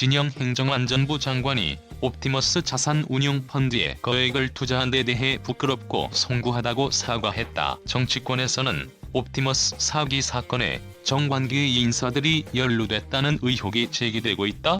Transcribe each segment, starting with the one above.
진영 행정안전부 장관이 옵티머스 자산운용 펀드에 거액을 투자한 데 대해 부끄럽고 송구하다고 사과했다. 정치권에서는 옵티머스 사기 사건에 정관계의 인사들이 연루됐다는 의혹이 제기되고 있다.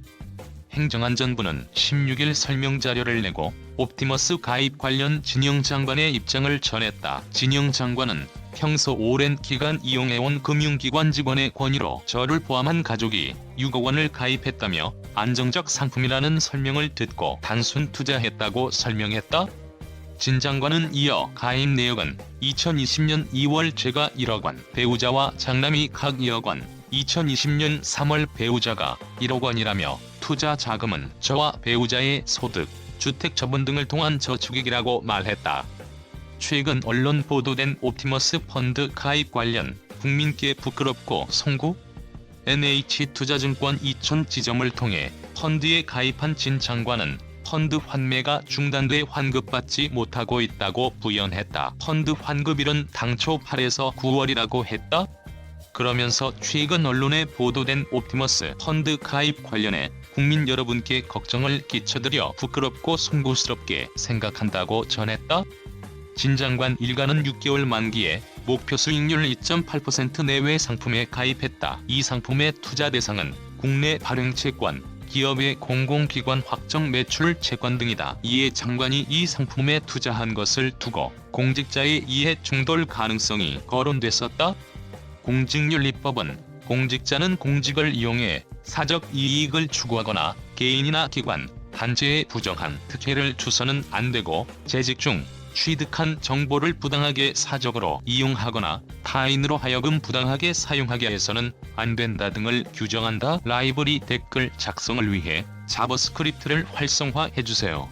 행정안전부는 16일 설명자료를 내고 옵티머스 가입 관련 진영 장관의 입장을 전했다. 진영 장관은 평소 오랜 기간 이용해온 금융기관 직원의 권유로 저를 포함한 가족이 6억 원을 가입했다며 안정적 상품이라는 설명을 듣고 단순 투자했다고 설명했다. 진 장관은 이어 가입 내역은 2020년 2월 제가 1억 원, 배우자와 장남이 각 2억 원, 2020년 3월 배우자가 1억 원이라며 투자 자금은 저와 배우자의 소득, 주택 처분 등을 통한 저축액이라고 말했다. 최근 언론 보도된 옵티머스 펀드 가입 관련 국민께 부끄럽고 송구? NH투자증권 이천 지점을 통해 펀드에 가입한 진 장관은 펀드 환매가 중단돼 환급받지 못하고 있다고 부연했다. 펀드 환급일은 당초 8에서 9월이라고 했다. 그러면서 최근 언론에 보도된 옵티머스 펀드 가입 관련해 국민 여러분께 걱정을 끼쳐드려 부끄럽고 송구스럽게 생각한다고 전했다. 진 장관 일가는 6개월 만기에 목표 수익률 2.8% 내외 상품에 가입했다. 이 상품의 투자 대상은 국내 발행 채권, 기업의 공공기관 확정 매출 채권 등이다. 이에 장관이 이 상품에 투자한 것을 두고 공직자의 이해 충돌 가능성이 거론됐었다. 공직윤리법은 공직자는 공직을 이용해 사적 이익을 추구하거나 개인이나 기관, 단체에 부정한 특혜를 주서는 안 되고 재직 중 취득한 정보를 부당하게 사적으로 이용하거나 타인으로 하여금 부당하게 사용하게 해서는 안 된다 등을 규정한다. 라이브리 댓글 작성을 위해 자버스크립트를 활성화해 주세요.